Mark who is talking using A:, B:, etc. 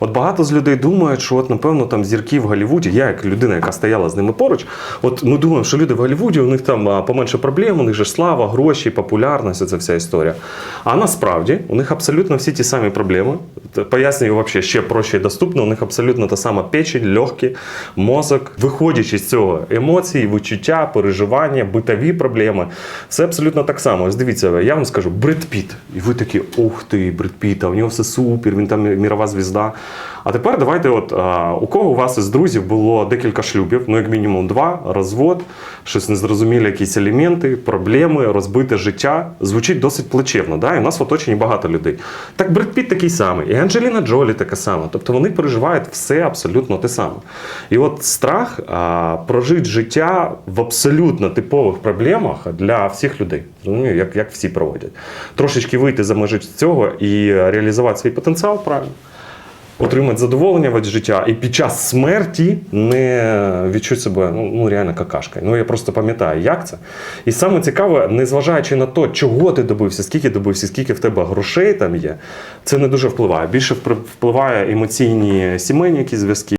A: От багато з людей думають, що от напевно там зірки в Голлівуді, я як людина, яка стояла з ними поруч, от ми думаємо, що люди в Голлівуді, у них там поменше проблем, у них же слава, гроші, популярність, оця вся історія. А насправді у них абсолютно всі ті самі проблеми. Пояснюю вообще ще проще і доступно. У них абсолютно та сама печень, легкі, мозок. Виходячи з цього, емоції, відчуття, переживання, битові проблеми. Все абсолютно так само. Ось дивіться, я вам скажу, Бред Піт. І ви такі, ух ти, Бред Піт, а у нього все супер, він там мірова звізда. А тепер давайте, от у кого у вас із друзів було декілька шлюбів, ну як мінімум два, розвод, щось незрозумілі, якісь елементи, проблеми, розбите життя. Звучить досить плачевно. Да? І у нас в оточенні багато людей. Так Бред Піт такий самий, і Анджеліна Джолі така сама. Тобто вони переживають все абсолютно те саме. І от страх а, прожити життя в абсолютно типових проблемах для всіх людей. Розумію, як, як всі проводять. Трошечки вийти за межі цього і реалізувати свій потенціал правильно отримати задоволення від життя і під час смерті не відчути себе ну, ну реально какашкою. Ну я просто пам'ятаю, як це. І саме цікаве, незважаючи на те, чого ти добився, скільки добився, скільки в тебе грошей там є, це не дуже впливає. Більше впливає емоційні сімейні якісь зв'язки.